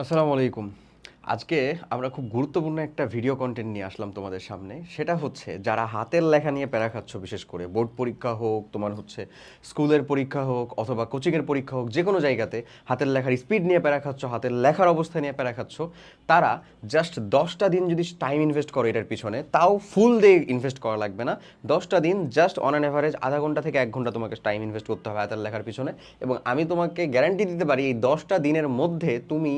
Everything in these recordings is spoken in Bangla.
আসসালামু আলাইকুম। আজকে আমরা খুব গুরুত্বপূর্ণ একটা ভিডিও কন্টেন্ট নিয়ে আসলাম তোমাদের সামনে। সেটা হচ্ছে যারা হাতের লেখা নিয়ে প্যারা খাচ্ছ, বিশেষ করে বোর্ড পরীক্ষা হোক, তোমার হচ্ছে স্কুলের পরীক্ষা হোক অথবা কোচিংয়ের পরীক্ষা হোক যে কোনো জায়গাতে হাতের লেখার স্পিড নিয়ে প্যারা খাচ্ছ, হাতের লেখার অবস্থা নিয়ে প্যারা খাচ্ছ, তারা জাস্ট দশটা দিন যদি টাইম ইনভেস্ট করো এটার পিছনে, তাও ফুল ডে ইনভেস্ট করা লাগবে না। দশটা দিন জাস্ট অন অ্যান অ্যাভারেজ আধা ঘণ্টা থেকে এক ঘণ্টা তোমাকে টাইম ইনভেস্ট করতে হবে হাতের লেখার পিছনে। এবং আমি তোমাকে গ্যারান্টি দিতে পারি, এই দশটা দিনের মধ্যে তুমি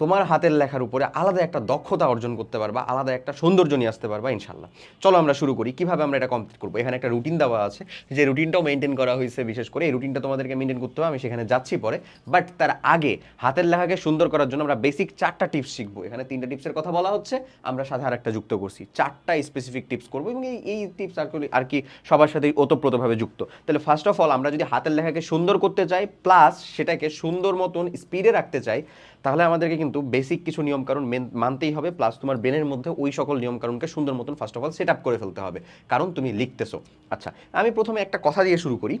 তোমার হাতের লেখার উপরে আলাদা একটা দক্ষতা অর্জন করতে পারবা, আলাদা একটা সৌন্দর্য নিয়ে আসতে পারবা ইনশাল্লাহ চলো আমরা শুরু করি, কীভাবে আমরা এটা কমপ্লিট করব? এখানে একটা রুটিন দেওয়া আছে, যে রুটিনটাও মেনটেন করা হয়েছে বিশেষ করে। এই রুটিনটা তোমাদেরকে মেনটেন করতে হবে, আমি সেখানে যাচ্ছি পরে। বাট তার আগে হাতের লেখাকে সুন্দর করার জন্য আমরা বেসিক চারটা টিপস শিখব। এখানে তিনটা টিপসের কথা বলা হচ্ছে, আমরা সাথে আর একটা যুক্ত করছি। চারটা স্পেসিফিক টিপস করব এবং এই এই টিপস আর আর কি সবার সাথেই ওতপ্রোতভাবে যুক্ত। তাহলে ফার্স্ট অফ অল আমরা যদি হাতের লেখাকে সুন্দর করতে চাই প্লাস সেটাকে সুন্দর মতন স্পিডে রাখতে চাই, তাহলে আমাদেরকে কিন্তু বেসিক কিছু নিয়মকানুন মেন- মানতেই হবে প্লাস তোমার ব্রেনের মধ্যে ওই সকল নিয়মকানুনকে সুন্দর মতন first of all set up করে ফেলতে হবে। কারণ তুমি লিখতেছো। আচ্ছা আমি প্রথমে একটা কথা দিয়ে শুরু করি।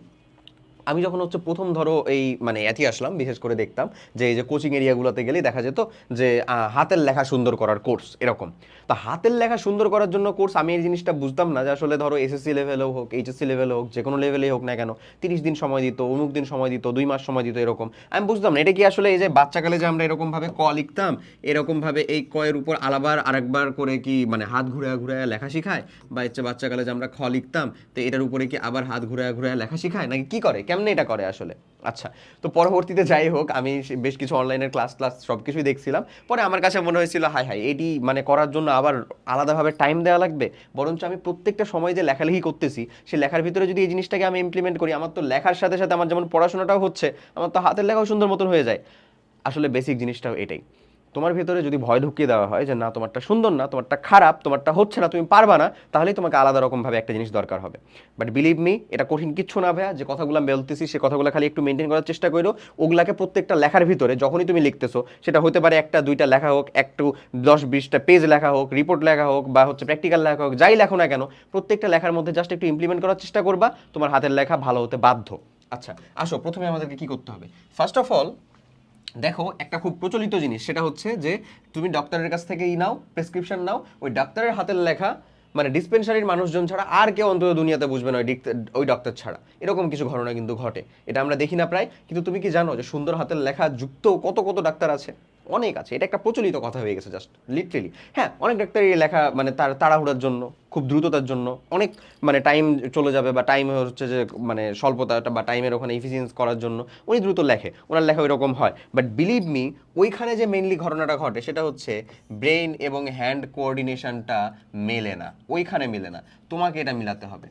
আমি যখন হচ্ছে প্রথম ধরো এই মানে এথি আসলাম, বিশেষ করে দেখতাম যে এই যে কোচিং এরিয়াগুলোতে গেলেই দেখা যেত যে হাতের লেখা সুন্দর করার কোর্স এরকম। তো হাতের লেখা সুন্দর করার জন্য কোর্স আমি এই জিনিসটা বুঝতাম না যে আসলে ধরো এসএসসি লেভেলেও হোক এইচএসসি লেভেলে হোক, যে কোনো লেভেলেই হোক না কেন, তিরিশ দিন সময় দিত, অমুক দিন সময় দিত, দুই মাস সময় দিত এরকম। আমি বুঝতাম না, এটা কি আসলে এই যে বাচ্চাকালে যে আমরা এরকমভাবে ক লিখতাম, এরকমভাবে এই কয়ের উপর আলাবার আরেকবার করে কি মানে হাত ঘুরে ঘুরে লেখা শিখায়? বা হচ্ছে বাচ্চাকালে যে আমরা খ লিখতাম, তো এটার উপরে কি আবার হাত ঘুরে ঘুরে লেখা শিখায়? নাকি কি করে? কেমনে এটা করে আসলে। আচ্ছা তো পরবর্তীতে যাই হোক, আমি বেশ কিছু অনলাইনের ক্লাস ক্লাস সব কিছুই দেখছিলাম। পরে আমার কাছে মনে হয়েছিল হাই হাই এটি মানে করার জন্য আবার আলাদাভাবে টাইম দেওয়া লাগবে? বরঞ্চ আমি প্রত্যেকটা সময় যে লেখালেখি করতেছি সেই লেখার ভিতরে যদি এই জিনিসটাকে আমি ইমপ্লিমেন্ট করি, আমার তো লেখার সাথে সাথে আমার যেমন পড়াশোনাটাও হচ্ছে, আমার তো হাতের লেখাও সুন্দর মতন হয়ে যায়। আসলে বেসিক জিনিসটাও এটাই। তোমার ভিতরে যদি ভয় ঢুকিয়ে দেওয়া হয় যে না, তোমারটা সুন্দর না, তোমারটা খারাপ, তোমারটা হচ্ছে না, তুমি পারবা না, তাহলেই তোমাকে আলাদা রকমভাবে একটা জিনিস দরকার হবে। বাট বিলিভ মি এটা কঠিন কিচ্ছু না ভাইয়া। যে কথাগুলো বলতেছি, সে কথাগুলো খালি একটু মেনটেন করার চেষ্টা করো। ওগুলাকে প্রত্যেকটা লেখার ভিতরে, যখনই তুমি লিখতেছো, সেটা হতে পারে একটা, দুইটা লেখা হোক, একটু দশ বিশটা পেজ লেখা হোক রিপোর্ট লেখা হোক, বা হচ্ছে প্র্যাকটিক্যাল লেখা হোক, যাই লেখো না কেন, প্রত্যেকটা লেখার মধ্যে জাস্ট একটু ইমপ্লিমেন্ট করার চেষ্টা করবা। তোমার হাতের লেখা ভালো হতে বাধ্য। আচ্ছা আসো, প্রথমে আমাদেরকে কি করতে হবে? ফার্স্ট অফ অল দেখো, একটা খুব প্রচলিত জিনিস, সেটা হচ্ছে যে তুমি ডক্টরের কাছ থেকেই নাও প্রেসক্রিপশন নাও, ওই ডাক্তারের হাতের লেখা মানে ডিসপেন্সারির মানুষজন ছাড়া আর কেউ অন্তত দুনিয়াতে বুঝবে না ওই ডিক- ওই ডক্টর ছাড়া। এরকম কিছু ঘটনা কিন্তু ঘটে। এটা আমরা দেখি না প্রায়, কিন্তু তুমি কি জানো যে সুন্দর হাতের লেখা যুক্ত কত কত ডাক্তার আছে? অনেক আছে। এটা একটা প্রচলিত কথা হয়ে গেছে জাস্ট লিটারেলি হ্যাঁ অনেক ডাক্তার এই লেখা মানে তার, তাড়াহুড়ার জন্য, খুব দ্রুততার জন্য, অনেক মানে টাইম চলে যাবে বা টাইম হচ্ছে যে মানে স্বল্পতাটা বা টাইমের ওখানে এফিসিয়েন্স করার জন্য, উনি দ্রুত লেখে, ওনার লেখা ওইরকম হয়। বাট বিলিভ মি ওইখানে যে মেইনলি ঘটনাটা ঘটে, সেটা হচ্ছে ব্রেন এবং হ্যান্ড কোঅর্ডিনেশনটা মেলে না, ওইখানে মেলে না। তোমাকে এটা মিলাতে হবে।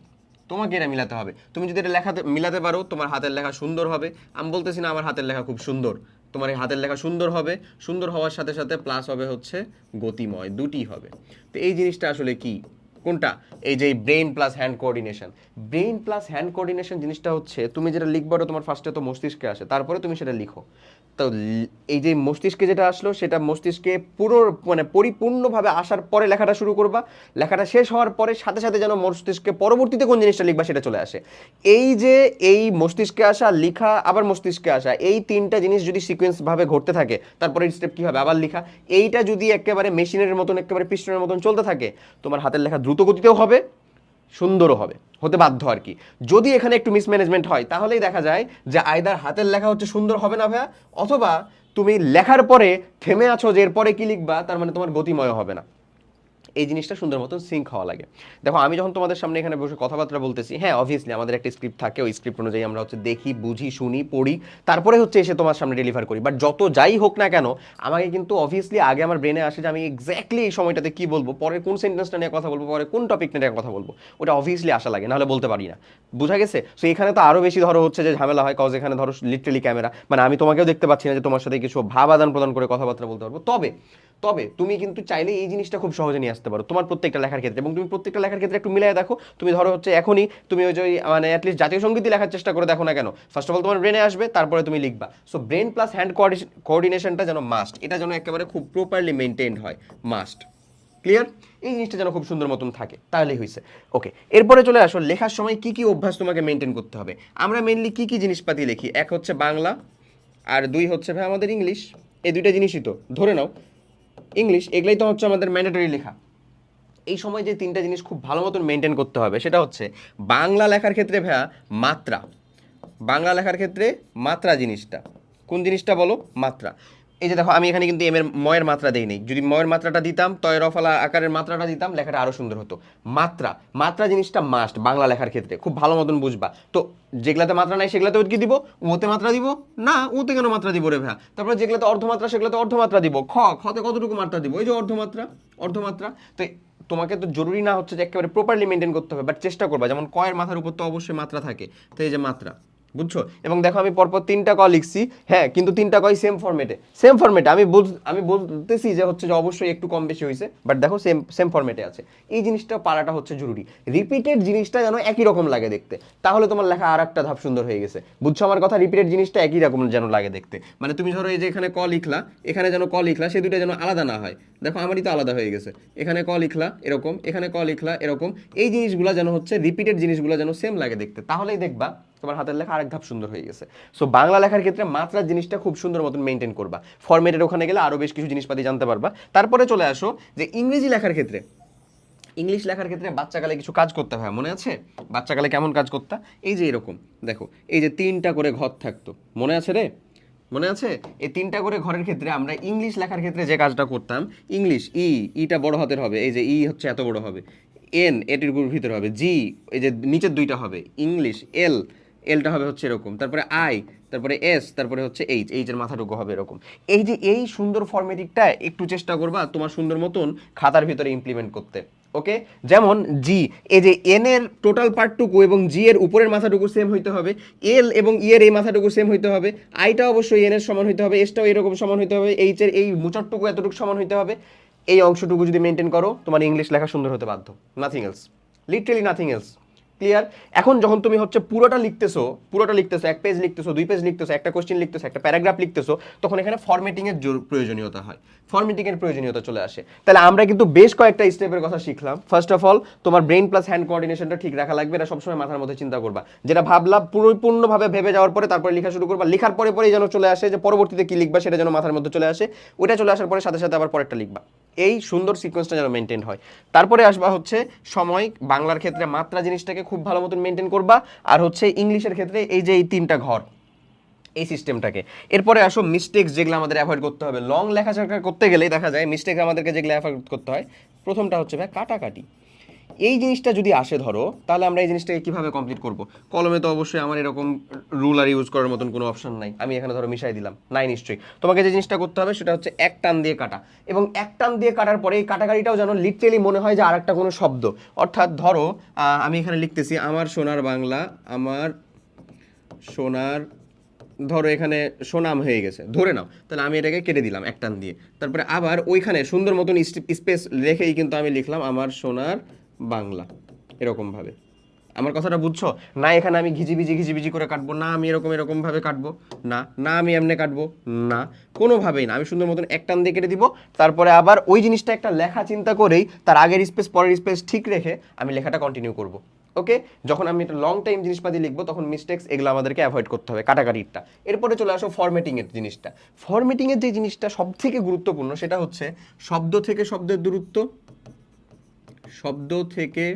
তোমাকে এটা মিলাতে হবে। তুমি যদি এটা লেখাতে, মিলাতে পারো, তোমার হাতের লেখা সুন্দর হবে। আমি বলতেছি না আমার হাতের লেখা খুব সুন্দর। তোমার এই হাতের লেখা সুন্দর হবে, সুন্দর হওয়ার সাথে সাথে প্লাস হবে হচ্ছে গতিময় দুটি হবে। তো এই জিনিসটা আসলে কি? কোনটা? এই যে brain plus hand coordination brain plus hand coordination জিনিসটা হচ্ছে, তুমি যেটা লিখব তোমার ফার্স্টে তো মস্তিষ্কে আসে, তারপরে তুমি সেটা লিখো। তো এই যে মস্তিষ্কে যেটা আসলো, সেটা মস্তিষ্কে পুরো মানে পরিপূর্ণভাবে আসার পরে লেখাটা শুরু করবা। লেখাটা শেষ হওয়ার পরে সাথে সাথে যেন মস্তিষ্কে পরবর্তীতে কোন জিনিসটা লিখবা সেটা চলে আসে। এই যে এই মস্তিষ্কে আসা, লিখা, আবার মস্তিষ্কে আসা, এই তিনটা জিনিস যদি সিকোয়েন্স ভাবে ঘটতে থাকে, তারপরে স্টেপ কি হবে? আবার লিখা। এইটা যদি একেবারে মেশিনের মতন, একেবারে পিস্টনের মতন চলতে থাকে, তোমার হাতের লেখা দ্রুত গতিতেও হবে, সুন্দরও হবে, হতে বাধ্য আর কি। যদি এখানে একটু মিসম্যানেজমেন্ট হয়, তাহলেই দেখা যায় যে আয়দার হাতের লেখা হচ্ছে সুন্দর হবে না ভাইয়া, অথবা তুমি লেখার পরে থেমে আছো যে এরপরে কি লিখবা, তার মানে তোমার গতিময় হবে না। এই জিনিসটা সুন্দর মতন সিঙ্ক হওয়া লাগে। দেখো, আমি যখন তোমাদের সামনে এখানে বসে কথাবার্তা বলতেছি হ্যাঁ অবভিয়াসলি আমাদের একটা স্ক্রিপ্ট থাকে, ওই স্ক্রিপ্ট অনুযায়ী আমরা হচ্ছে দেখি, বুঝি, শুনি, পড়ি, তারপরে হচ্ছে এসে তোমার সামনে ডেলিভার করি। বাট যত যাই হোক না কেন, আমাকে কিন্তু অবভিয়াসলি আগে আমার ব্রেনে আসে যে আমি এক্স্যাক্টলি এই সময়টাতে কি বলব পরে কোন সেন্টেন্সটা নিয়ে কথা বলব পরে কোন টপিক নিয়ে কথা বলব, ওটা অবভিয়াসলি আসা লাগে, নাহলে বলতে পারি না। বুঝা গেছে? সো এখানে তো আরও বেশি ধরো হচ্ছে যে ঝামেলা হয় কজ এখানে ধরো লিটারেলি ক্যামেরা মানে আমি তোমাকেও দেখতে পাচ্ছি না যে তোমার সাথে কিছু ভাব আদান প্রদান করে কথাবার্তা বলতে পারব। তবে তবে তুমি কিন্তু চাইলে এই জিনিসটা খুব সহজে নিয়ে আসতে পারো, তোমার প্রত্যেকটা লেখার ক্ষেত্রে এবং তুমি প্রত্যেকটা লেখার ক্ষেত্রে একটু মিলাই দেখো। তুমি ধরো হচ্ছে এখনই তুমি ওই যে মানে অ্যাটলিস্ট জাতীয় সঙ্গীতই লেখার চেষ্টা করে দেখো না কেন। ফার্স্ট অফ অল তোমার ব্রেনে আসবে, তারপরে তুমি লিখবা। সো ব্রেন প্লাস হ্যান্ড কোঅর্ডিনেশনটা যেন মাস্ট এটা যেন একেবারে খুব প্রপারলি মেনটেন হয় মাস্ট ক্লিয়ার এই জিনিসটা যেন খুব সুন্দর মতন থাকে, তাহলেই হয়েছে ওকে এরপরে চলে আসো, লেখার সময় কি কি অভ্যাস তোমাকে মেনটেন করতে হবে? আমরা মেনলি কি কি জিনিসপাতি লিখি? এক হচ্ছে বাংলা, আর দুই হচ্ছে ভাই আমাদের ইংলিশ এই দুইটা জিনিসই তো, ধরে নাও। ইংলিশ এগুলাই তো হচ্ছে আমাদের ম্যান্ডেটরি লেখা। এই সময় যে তিনটা জিনিস খুব ভালো মতন মেনটেন করতে হবে, সেটা হচ্ছে বাংলা লেখার ক্ষেত্রে ভাইয়া মাত্রা। বাংলা লেখার ক্ষেত্রে মাত্রা জিনিসটা। কোন জিনিসটা বলো? মাত্রা। এই যে দেখো, আমি এখানে কিন্তু এম এর ময়ের মাত্রা দেই নেই যদি ময়ের মাত্রাটা দিতাম তয়ের রফলা আকারের মাত্রাটা দিতাম, লেখাটা আরও সুন্দর হতো। মাত্রা মাত্রা জিনিসটা মাস্ট বাংলা লেখার ক্ষেত্রে। খুব ভালো মতন বুঝবা। তো যেগুলাতে মাত্রা নাই সেগুলাতে কি দিব? ওতে মাত্রা দিব? না ওতে কেন মাত্রা দিব রে ভাইয়া? তারপরে যেগুলাতে অর্ধমাত্রা, সেগুলোতে অর্ধমাত্রা দিব। খ খতে কতটুকু মাত্রা দিব? এই যে অর্ধমাত্রা অর্ধমাত্রা। তো তোমাকে তো জরুরি না হচ্ছে যে একেবারে প্রপারলি মেনটেন করতে হবে বাট চেষ্টা করবা। যেমন কয়ের মাথার উপর তো অবশ্যই মাত্রা থাকে। তো এই যে মাত্রা। বুঝছ? এবং দেখো আমি পরপর তিনটা ক লিখছি হ্যাঁ কিন্তু তিনটা কয় সেম ফর্মেটে সেম ফরম্যাটে আমি আমি বলতেছি যে হচ্ছে যে অবশ্যই একটু কম বেশি হয়েছে বাট দেখো সেম সেম ফরম্যাটে আছে। এই জিনিসটা পারাটা হচ্ছে জরুরি। রিপিটেড জিনিসটা যেন একই রকম লাগে দেখতে। তাহলে তোমার লেখা আর একটা ধাপ সুন্দর হয়ে গেছে। বুঝছ আমার কথা? রিপিটেড জিনিসটা একই রকম যেন লাগে দেখতে। মানে তুমি ধরো এই যে এখানে ক লিখলা, এখানে যেন ক লিখলা, সে দুইটা যেন আলাদা না হয়। দেখো আমারই তো আলাদা হয়ে গেছে। এখানে ক লিখলা, এরকম। এখানে ক লিখলা, এরকম। এই জিনিসগুলো যেন হচ্ছে রিপিটেড জিনিসগুলো যেন সেম লাগে দেখতে। তাহলেই দেখবা তোমার হাতের লেখা আরেক ধাপ সুন্দর হয়ে গেছে। সো বাংলা লেখার ক্ষেত্রে মাত্রার জিনিসটা খুব সুন্দর মতন মেনটেন করবা। ফরম্যাটের ওখানে গেলে আরও বেশ কিছু জিনিসপাতি জানতে পারবা। তারপরে চলে আসো যে ইংরেজি লেখার ক্ষেত্রে। ইংলিশ লেখার ক্ষেত্রে বাচ্চাকালে কিছু কাজ করতে হয়, মনে আছে? বাচ্চাকালে কেমন কাজ করতা? এই যে এরকম, দেখো, এই যে তিনটা করে ঘর থাকতো, মনে আছে রে? মনে আছে? এই তিনটা করে ঘরের ক্ষেত্রে আমরা ইংলিশ লেখার ক্ষেত্রে যে কাজটা করতাম ইংলিশ ই, ইটা বড় হাতের হবে, এই যে ই হচ্ছে এত বড় হবে এন এটির ভিতরে হবে জি এই যে নিচের দুইটা হবে ইংলিশ এল এলটা হবে হচ্ছে এরকম, তারপরে আই তারপরে এস তারপরে হচ্ছে এইচ এইচের মাথাটুকু হবে এরকম। এই যে এই সুন্দর ফরম্যাটিকটা একটু চেষ্টা করবা তোমার সুন্দর মতন খাতার ভিতরে ইমপ্লিমেন্ট করতে ওকে যেমন জি এই যে এন এর টোটাল পার্টটুকু এবং জি এর উপরের মাথাটুকু সেম হইতে হবে এল এবং ই এর এই মাথাটুকু সেম হইতে হবে আইটা অবশ্যই এন এর সমান হইতে হবে এসটাও এরকম সমান হইতে হবে এইচ এর এই মুচটটুকু এতটুকু সমান হইতে হবে। এই অংশটুকু যদি মেনটেন করো, তোমার ইংলিশ লেখা সুন্দর হতে বাধ্য nothing else literally nothing else clear এখন যখন তুমি হচ্ছে পুরোটা লিখতেছো পুরোটা লিখতেছো, এক পেজ লিখতেছো, দুই পেজ লিখতেছো, একটা কোশ্চেন লিখতেছো, একটা প্যারাগ্রাফ লিখতেছো, তখন এখানে ফরম্যাটিং এর প্রয়োজনীয়তা হয়। ফরম্যাটিং এর প্রয়োজনীয়তা চলে আসে। তাহলে আমরা কিন্তু বেশ কয়েকটা স্টেপের কথা শিখলাম। ফার্স্ট অফ অল তোমার ব্রেন প্লাস হ্যান্ড কোঅর্ডিনেশনটা ঠিক রাখা লাগবে, এটা সবসময় মাথার মধ্যে চিন্তা করবা। যেটা ভাবলাম পরিপূর্ণভাবে ভেবে যাওয়ার পরে তারপরে লেখা শুরু করবা। লেখার পরে পরেই যেন চলে আসে যে পরবর্তীতে কি লিখবা, সেটা যেন মাথার মধ্যে চলে আসে। ওটা চলে আসার পরে সাথে সাথে আবার পরেরটা লিখবা। এই সুন্দর সিকোয়েন্সটা যেন মেনটেন হয়। তারপরে আসবা হচ্ছে সময়, বাংলার ক্ষেত্রে মাত্রা জিনিসটাকে খুব ভালো মতন মেনটেন করবা, আর হচ্ছে ইংলিশের ক্ষেত্রে এই যে এই তিনটা ঘর, এই সিস্টেমটাকে এরপরে আসো মিস্টেক্স যেগুলো আমাদের অ্যাভয়েড করতে হবে। লং লেখাচাকা করতে গেলেই দেখা যায় মিস্টেক আমাদেরকে যেগুলো অ্যাভয়েড করতে হয়, প্রথমটা হচ্ছে ভাই কাটাকাটি। এই জিনিসটা যদি আসে ধরো, তাহলে আমরা এই জিনিসটাকে কীভাবে কমপ্লিট করব? কলমে তো অবশ্যই আমার এরকম রুলার ইউজ করার মতন কোনো অপশন নাই। আমি এখানে ধরো মিশাই দিলাম, নাই নিশ্চয়ই। তোমাকে যে জিনিসটা করতে হবে সেটা হচ্ছে এক টান দিয়ে কাটা। এবং এক টান দিয়ে কাটার পরে এই কাটাকাটিটাও যেন লিটারেলি মনে হয় যে আরেকটা কোনো শব্দ। অর্থাৎ ধরো আমি এখানে লিখতেছি, আমার সোনার বাংলা, আমার সোনার, ধরো এখানে সোনাম হয়ে গেছে, ধরে নাও। তাহলে আমি এটাকে কেটে দিলাম এক টান দিয়ে। তারপরে আবার ওইখানে সুন্দর মতন স্পেস রেখেই কিন্তু আমি লিখলাম, আমার সোনার বাংলা, এরকমভাবে। আমার কথাটা বুঝছ? না, এখানে আমি ঘিজিবিজি ঘিজিবিজি করে কাটবো, না, আমি এরকম, এরকমভাবে কাটবো, না না, আমি এমনি কাটবো, না, কোনোভাবেই না। আমি সুন্দর মতন এক টান দিয়ে কেটে দিব, তারপরে আবার ওই জিনিসটা একটা লেখা চিন্তা করেই তার আগের স্পেস পরের স্পেস ঠিক রেখে আমি লেখাটা কন্টিনিউ করব ওকে যখন আমি একটা লং টাইম জিনিসপাতি লিখব, তখন মিস্টেক্স এগুলো আমাদেরকে অ্যাভয়েড করতে হবে, কাটাকাটিটা। এরপরে চলে আসো ফরম্যাটিং এর জিনিসটা। ফরম্যাটিং এর যে জিনিসটা সব থেকে গুরুত্বপূর্ণ, সেটা হচ্ছে শব্দ থেকে শব্দের দূরত্ব শব্দ থেকে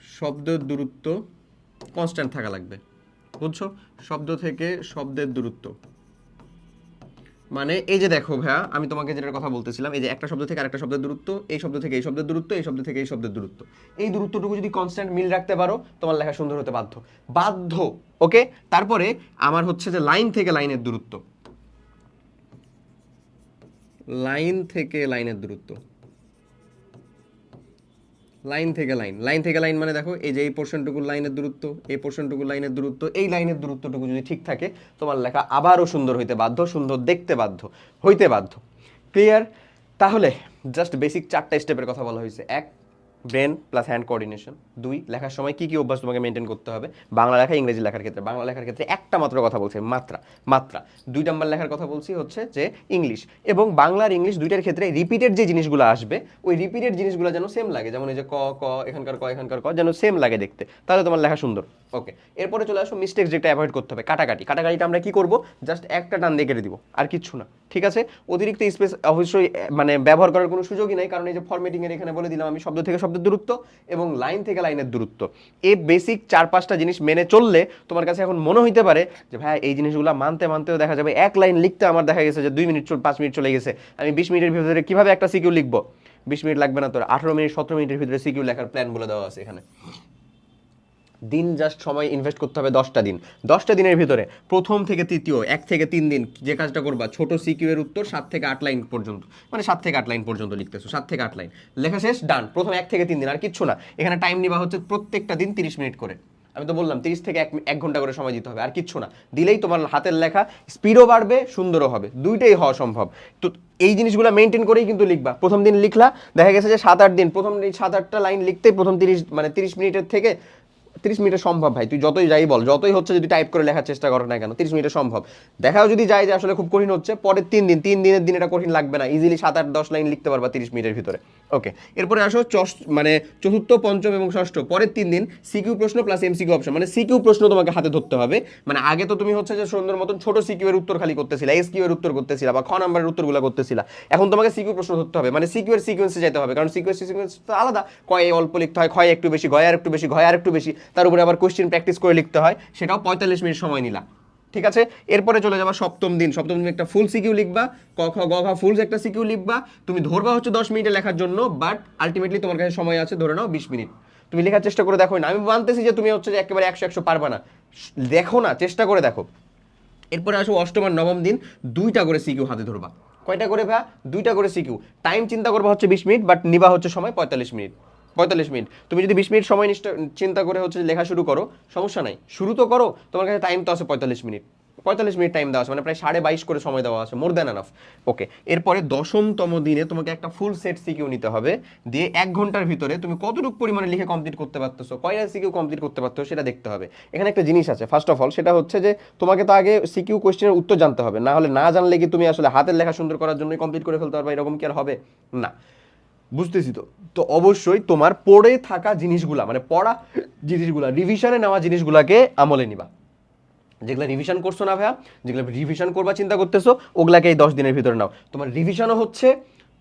শব্দের দূরত্ব কনস্ট্যান্ট থাকা লাগবে। বুঝছ? শব্দ থেকে শব্দের দূরত্ব। মানে এই যে দেখো ভাইয়া, আমি তোমাকে যেটার কথা বলতেছিলাম, এই যে একটা শব্দ থেকে আরেকটা শব্দের দূরত্ব, এই শব্দ থেকে এই শব্দের দূরত্ব, এই শব্দ থেকে এই শব্দের দূরত্ব। এই দূরত্বটুকু যদি কনস্ট্যান্ট মিল রাখতে পারো, তোমার লেখা সুন্দর হতে বাধ্য। বাধ্য, ওকে? তারপরে আমার হচ্ছে যে লাইন থেকে লাইনের দূরত্ব। লাইন থেকে লাইনের দূরত্ব। লাইন থেকে লাইন। লাইন থেকে লাইন মানে দেখো, এই যে এই পোর্শনটুকু লাইনের দূরত্ব, এই পোর্শনটুকু লাইনের দূরত্ব, এই লাইনের দূরত্বটুকু যদি ঠিক থাকে, তোমার লেখা আবারও সুন্দর হইতে বাধ্য, সুন্দর দেখতে বাধ্য, হইতে বাধ্য। ক্লিয়ার তাহলে জাস্ট বেসিক চারটা স্টেপের কথা বলা হয়েছে। এক ব্রেন প্লাস হ্যান্ড কোঅর্ডিনেশন। দুই, লেখার সময় কী কী অভ্যাস তোমাকে মেনটেন করতে হবে? বাংলা লেখা, ইংরেজি লেখার ক্ষেত্রে। বাংলা লেখার ক্ষেত্রে একটা মাত্র কথা বলছে, মাত্রা মাত্রা। দুই নাম্বার লেখার কথা বলছি হচ্ছে যে ইংলিশ। এবং বাংলার ইংলিশ দুইটার ক্ষেত্রে রিপিটেড যে জিনিসগুলো আসবে, ওই রিপিটেড জিনিসগুলো যেন সেম লাগে। যেমন এই যে ক ক, এখানকার ক এখানকার ক, যেন সেম লাগে দেখতে। তাহলে তোমার লেখা সুন্দর। ওকে, এরপরে চলে আসো মিস্টেক্স যেটা অ্যাভয়েড করতে হবে, কাটাকাটি। কাটাকাটিটা আমরা কি করব? জাস্ট একটা টান দিয়ে কেটে দিব, আর কিচ্ছু না। ঠিক আছে? অতিরিক্ত স্পেস অবশ্যই মানে ব্যবহার করার কোনো সুযোগই নাই, কারণ এই যে ফরম্যাটিং এর এখানে বলে দিলাম, আমি শব্দ থেকে শব্দের দূরত্ব এবং লাইন থেকে লাইনের দূরত্ব। এই বেসিক চার পাঁচটা জিনিস মেনে চললে তোমার কাছে এখন মনে হইতে পারে যে, ভাই, এই জিনিসগুলো মানতে মানতেও দেখা যাবে। এক লাইন লিখতে আমার দেখা গেছে যে, দুই মিনিট পাঁচ মিনিট চলে গেছে। আমি বিশ মিনিটের ভিতরে কীভাবে একটা সিকিউ লিখব? বিশ মিনিট লাগবে না তোর, আঠারো মিনিট, সতেরো মিনিটের ভিতরে সিকিউ লেখার প্ল্যান বলে দেওয়া আছে এখানে। দিন জাস্ট সময় ইনভেস্ট করতে হবে দশটা দিন। দশটা দিনের ভিতরে প্রথম থেকে তৃতীয়, এক থেকে তিন দিন যে কাজটা করবা, ছোট সিকিউ এর উত্তর সাত থেকে আট লাইন পর্যন্ত। মানে সাত থেকে আট লাইন পর্যন্ত লিখতেছো, সাত থেকে আট লাইন। লেখা শেষ ডান প্রথম এক থেকে তিন দিন, আর কিচ্ছু না। এখানে টাইম নিবা হচ্ছে প্রত্যেকটা দিন তিরিশ মিনিট করে। আমি তো বললাম, তিরিশ থেকে এক এক ঘণ্টা করে সময় দিতে হবে, আর কিচ্ছু না। দিলেই তোমার হাতের লেখা স্পিডও বাড়বে, সুন্দরও হবে। দুইটাই হওয়া সম্ভব। তো এই জিনিসগুলো মেনটেন করেই কিন্তু লিখবা। প্রথম দিন লিখলা, দেখা গেছে যে সাত আট দিন, প্রথম সাত আটটা লাইন লিখতে প্রথম তিরিশ মানে তিরিশ মিনিটের থেকে তিরিশ মিনিটে সম্ভব ভাই, তুই যতই যাই বল, যতই হচ্ছে যদি টাইপ করে লেখার চেষ্টা করো না কেন, তিরিশ মিনিটে সম্ভব। দেখাও যদি যায় যে আসলে খুব কঠিন হচ্ছে, পরের তিন দিন, তিন দিনের দিন এটা কঠিন লাগবে না ইজিলি সাত আট দশ লাইন লিখতে পারবা তিরিশ মিনিটের ভিতরে। ওকে এরপরে আসো মানে চতুর্থ, পঞ্চম এবং ষষ্ঠ। পরের তিন দিন সিকিউ প্রশ্ন প্লাস এমসিকিউ অপশন মানে সিকিউ প্রশ্ন তোমাকে হাতে ধরতে হবে। মানে আগে তো তুমি হচ্ছে যে সুন্দর মতন ছোট সিকিউ এর উত্তর খালি করতেছিলা এস কিউ এর উত্তর করতেছিলা বা খ নাম্বারের উত্তরগুলো করতেছিলা। এখন তোমাকে সিকিউ প্রশ্ন ধরতে হবে মানে সিকিউ এর সিকোয়েন্সে যেতে হবে, কারণ সিকিউ সিকোয়েন্স আলাদা। কয়ে অল্প লিখতে হয় ক্ষয় একটু বেশি, গয় আর একটু বেশি ঘয় আর একটু বেশি। তার উপরে আবার কোশ্চেন প্র্যাকটিস করে লিখতে হয়, সেটাও পঁয়তাল্লিশ মিনিট সময় নিলা ঠিক আছে? এরপরে চলে যাবা সপ্তম দিন। সপ্তম দিন একটা ফুল সিকিউ লিখবা, ক খ গ ঘ ফুলস একটা সিকিউ লিখবা। তুমি ধরবা হচ্ছে দশ মিনিটে লেখার জন্য বাট আলটিমেটলি তোমার কাছে সময় আছে, ধরে নাও বিশ মিনিট। তুমি লেখার চেষ্টা করে দেখো। না আমি মানতেছি যে তুমি হচ্ছে যে একেবারে একশো একশো পারবা না। দেখো না, চেষ্টা করে দেখো। এরপরে আসো অষ্টম আর নবম দিন, দুইটা করে সিকিউ হাতে ধরবা। কয়টা করে ভা দুইটা করে সিকিউ টাইম চিন্তা করবা হচ্ছে বিশ মিনিট বাট নিবা হচ্ছে সময় পঁয়তাল্লিশ মিনিট। পঁয়তাল্লিশ মিনিট। তুমি যদি বিশ মিনিট সময় চিন্তা করে হচ্ছে লেখা শুরু করো, সমস্যা নাই। শুরু তো করো, তোমার কাছে টাইম তো আছে পঁয়তাল্লিশ মিনিট। পঁয়তাল্লিশ মিনিট টাইম দেওয়া আছে মানে প্রায় সাড়ে বাইশ করে সময় দেওয়া আছে মোর দ্যান এনাফ ওকে এরপরে দশমতম দিনে তোমাকে একটা ফুল সেট সিকিউ নিতে হবে। দিয়ে এক ঘণ্টার ভিতরে তুমি কতটুকু পরিমাণে লিখে কমপ্লিট করতে পারতেছো কয়টা সিকিউ কমপ্লিট করতে পারতেছো, সেটা দেখতে হবে। এখানে একটা জিনিস আছে ফার্স্ট অফ অল সেটা হচ্ছে যে তোমাকে তো আগে সিকিউ কোয়েশ্চেনের উত্তর জানতে হবে। না হলে না জানলে কি তুমি আসলে হাতের লেখা সুন্দর করার জন্যই কমপ্লিট করে ফেলতে পারবে, এরকম কি আর হবে? না। বুঝতেছি তো। তো অবশ্যই তোমার পড়ে থাকা জিনিসগুলা মানে পড়া জিনিসগুলা রিভিশনে নেওয়া জিনিসগুলাকে আমলে নিবা। যেগুলো রিভিশন করছ না ভাইয়া, যেগুলো রিভিশন করবা চিন্তা করতেছো, ওগুলাকে এই দশ দিনের ভিতরে নাও। তোমার রিভিশনও হচ্ছে,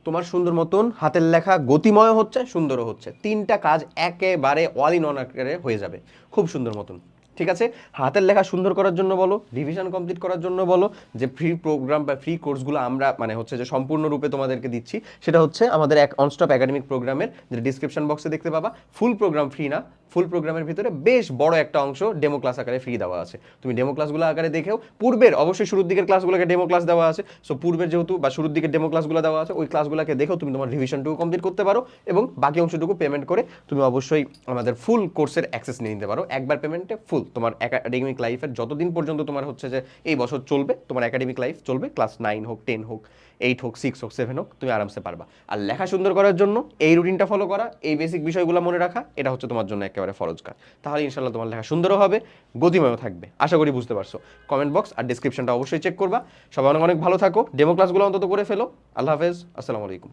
তোমার সুন্দর মতন হাতের লেখা গতিময় হচ্ছে, সুন্দরও হচ্ছে। তিনটা কাজ একেবারে অল ইন অন আকারে হয়ে যাবে। খুব সুন্দর মতন। ঠিক আছে? হাতের লেখা সুন্দর করার জন্য বলো রিভিশন কমপ্লিট করার জন্য বলো, যে ফ্রি প্রোগ্রাম বা ফ্রি কোর্সগুলো আমরা মানে হচ্ছে যে সম্পূর্ণরূপে তোমাদেরকে দিচ্ছি, সেটা হচ্ছে আমাদের এক অনস্টপ একাডেমিক প্রোগ্রামের যেটা ডিসক্রিপশন বক্সে দেখতে পাবা। ফুল প্রোগ্রাম ফ্রি না ফুল প্রোগ্রামের ভিতরে বেশ বড় একটা অংশ ডেমো ক্লাস আকারে ফ্রি দেওয়া আছে। তুমি ডেমো ক্লাসগুলো আকারে দেখেও, পূর্বের, অবশ্যই শুরুর দিকের ক্লাসগুলোকে ডেমো ক্লাস দেওয়া আছে। সো পূর্বের যেহেতু বা শুরুর দিকের ডেমো ক্লাসগুলো দেওয়া আছে, ওই ক্লাসগুলোকে দেখেও তুমি তোমার রিভিশনটুকু কমপ্লিট করতে পারো এবং বাকি অংশটুকু পেমেন্ট করে তুমি অবশ্যই আমাদের ফুল কোর্সের অ্যাক্সেস নিয়ে নিতে পারো। একবার পেমেন্টে ফুল তোমার একাডেমিক লাইফের যতদিন পর্যন্ত তোমার হচ্ছে যে এই বছর চলবে, তোমার একাডেমিক লাইফ চলবে ক্লাস নাইন হোক টেন হোক এইট হোক সিক্স হোক সেভেন হোক, তুমি আরামসে পারবা। আর লেখা সুন্দর করার জন্য এই রুটিনটা ফলো করা, এই বেসিক বিষয়গুলো মনে রাখা, এটা হচ্ছে তোমার জন্য একেবারে ফরজ কাজ। তাহলে ইনশাল্লাহ তোমার লেখা সুন্দরও হবে, গতিময়ও থাকবে। আশা করি বুঝতে পারছ। কমেন্ট বক্স আর ডিসক্রিপশনটা অবশ্যই চেক করবা। সবাই অনেক অনেক ভালো থাকো। ডেমো ক্লাসগুলো অন্তত করে ফেলো। আল্লাহ হাফেজ। আসসালামু আলাইকুম।